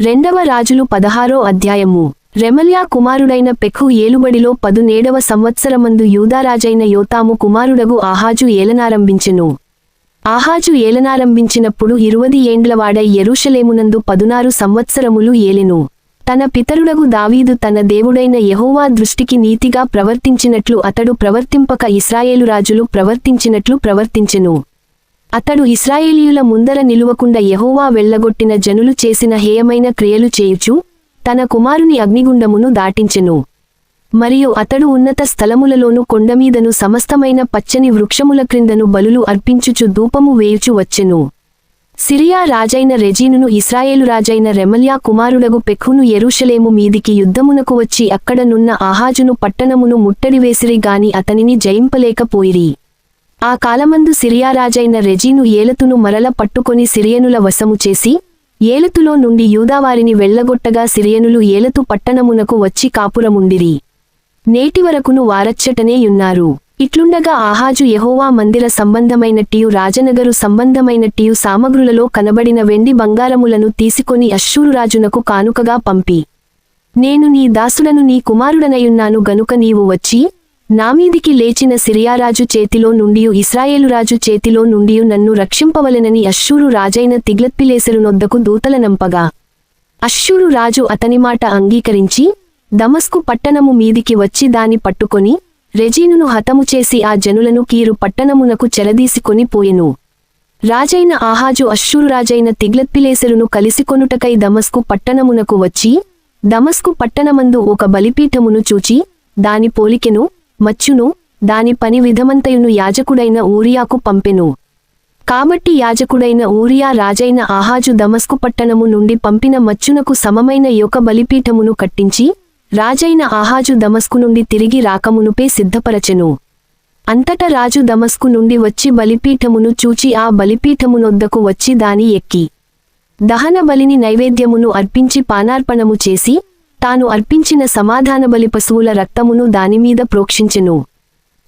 రెండవ రాజులు పదహారో అధ్యాయము. రెమల్యా కుమారుడైన పెక్కు ఏలుబడిలో పదునేడవ సంవత్సరమందు యూదారాజైన యోతాము కుమారుడగు ఆహాజు ఏలనారంభించెను. ఆహాజు ఏలనారంభించినప్పుడు ఇరువది ఏండ్లవాడై ఎరుషలేమునందు పదునారు సంవత్సరములు ఏలెను. తన పితరుడగు దావీదు తన దేవుడైన యెహోవా దృష్టికి నీతిగా ప్రవర్తించినట్లు అతడు ప్రవర్తింపక ఇస్రాయేలు రాజులు ప్రవర్తించినట్లు ప్రవర్తించెను. అతడు ఇస్రాయేలీయుల ముందర నిలువకుండా యహోవా వెళ్ళగొట్టిన జనులు చేసిన హేయమైన క్రియలు చేయుచు తన కుమారుని అగ్నిగుండమును దాటించెను. మరియు అతడు ఉన్నత స్థలములలోను కొండమీదను సమస్తమైన పచ్చని వృక్షముల క్రిందను బలులు అర్పించుచు ధూపము వేయుచు వచ్చెను. సిరియా రాజైన రెజీనును ఇస్రాయేలు రాజైన రెమల్యా కుమారుడగు పెఖును ఎరుషలేము మీదికి యుద్ధమునకు వచ్చి అక్కడనున్న ఆహాజును పట్టణమును ముట్టడివేసిరి గాని అతనిని జయింపలేకపోయిరి ఆ కాలమందు సిరియారాజైన రెజీను ఏలతును మరల పట్టుకొని సిరియనుల వశము చేసి ఏలతులో నుండి యూదావారిని వెళ్ళగొట్టగా సిరియనులు ఏలతు పట్టణమునకు వచ్చి కాపురముండిరి. నేటివరకును వారచ్చటనేయున్నారు ఇట్లుండగా ఆహాజు యహోవా మందిర సంబంధమైనట్టియు రాజనగరు సంబంధమైనట్టియు సామగ్రులలో కనబడిన వెండి బంగారములను తీసుకొని అశ్షూరురాజునకు కానుకగా పంపి. నేను నీ దాసుడను నీ కుమారుడనయున్నాను గనుక నీవు వచ్చి నామీదికి లేచిన సిరియారాజు చేతిలో నుండియు ఇస్రాయేలురాజు చేతిలో నుండియు నన్ను రక్షింపవలెనని అశ్షూరు రాజైన తిగ్లత్పిలేసెరునొద్దకు దూతలనంపగా అశ్షూరు రాజు అతని మాట అంగీకరించి దమస్కు పట్టణము మీదికి వచ్చి దాని పట్టుకొని రెజీనును హతము చేసి ఆ జనులను కీరు పట్టణమునకు చెలదీసికొని పోయెను. రాజైన ఆహాజు అశ్షూరురాజైన తిగ్లత్పిలేసెరును కలిసికొనుటకై దమస్కు పట్టణమునకు వచ్చి దమస్కు పట్టణమందు ఒక బలిపీఠమును చూచి దాని పోలికెను మచ్చును దాని పని విధమంతయును యాజకుడైన ఊరియాకు పంపెను. కాబట్టి యాజకుడైన ఊరియా రాజైన ఆహాజు దమస్కు పట్టణము నుండి పంపిన మచ్చునకు సమమైన యొక్క బలిపీఠమును కట్టించి రాజైన ఆహాజు దమస్కు నుండి తిరిగి రాకమునుపే సిద్ధపరచెను. అంతట రాజు దమస్కు నుండి వచ్చి బలిపీఠమును చూచి ఆ బలిపీఠమునొద్దకు వచ్చి దాని ఎక్కి. దహన బలిని నైవేద్యమును అర్పించి పానార్పణము చేసి తాను అర్పించిన సమాధాన బలి పశువుల రక్తమును దానిమీద ప్రోక్షించెను.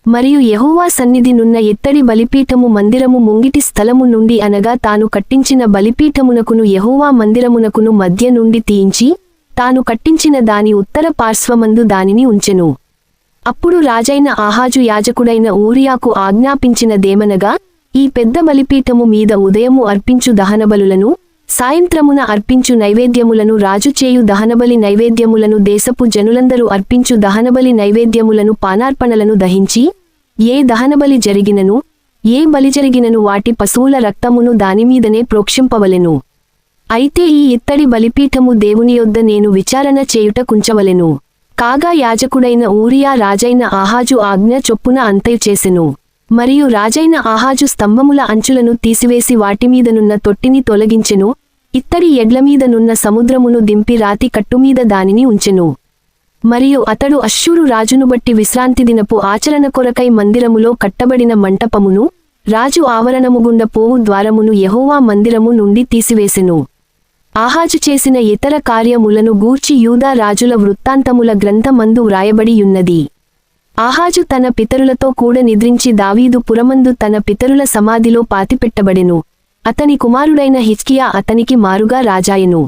మరియు యహోవా సన్నిధి నున్న ఎత్తడి బలిపీఠము మందిరము ముంగిటి స్థలము నుండి అనగా తాను కట్టించిన బలిపీఠమునకును యహోవా మందిరమునకును మధ్య నుండి తీయించి తాను కట్టించిన దాని ఉత్తర పార్శ్వమందు దానిని ఉంచెను. అప్పుడు రాజైన ఆహాజు యాజకుడైన ఊరియాకు ఆజ్ఞాపించినదేమనగా ఈ పెద్ద బలిపీఠము మీద ఉదయము అర్పించు దహనబలులను సాయంత్రమున అర్పించు నైవేద్యములను రాజుచేయు దహనబలి నైవేద్యములను దేశపు జనులందరూ అర్పించు దహనబలి నైవేద్యములను పానార్పణలను దహించి ఏ దహనబలి జరిగినను ఏ బలి జరిగినను వాటి పశువుల రక్తమును దానిమీదనే ప్రోక్షింపవలెను. అయితే ఈ ఇత్తడి బలిపీఠము దేవుని యొద్ద నేను విచారణ చేయుట కుంచవలెను. కాగా యాజకుడైన ఊరియా రాజైన ఆహాజు ఆజ్ఞ చొప్పున అంతయు చేసెను. మరియు రాజైన ఆహాజు స్తంభముల అంచులను తీసివేసి వాటిమీదనున్న తొట్టిని తొలగించెను. ఇత్తడి ఎడ్లమీదనున్న సముద్రమును దింపి రాతి కట్టుమీద దానిని ఉంచెను. మరియు అతడు అశ్షూరు రాజును బట్టి విశ్రాంతి దినపు ఆచరణ కొరకై మందిరములో కట్టబడిన మంటపమును రాజు ఆవరణముగుండ పోవు ద్వారమును యహోవా మందిరము నుండి తీసివేసెను. ఆహాజు చేసిన ఇతర కార్యములను గూర్చి యూదా రాజుల వృత్తాంతముల గ్రంథమందు వ్రాయబడియున్నది. ఆహాజు తన పితరులతో కూడ నిద్రించి దావీదు పురమందు తన పితరుల సమాధిలో పాతిపెట్టబడెను. అతని కుమారుడైన హిజ్కియా అతనికి మారుగా రాజాయెను.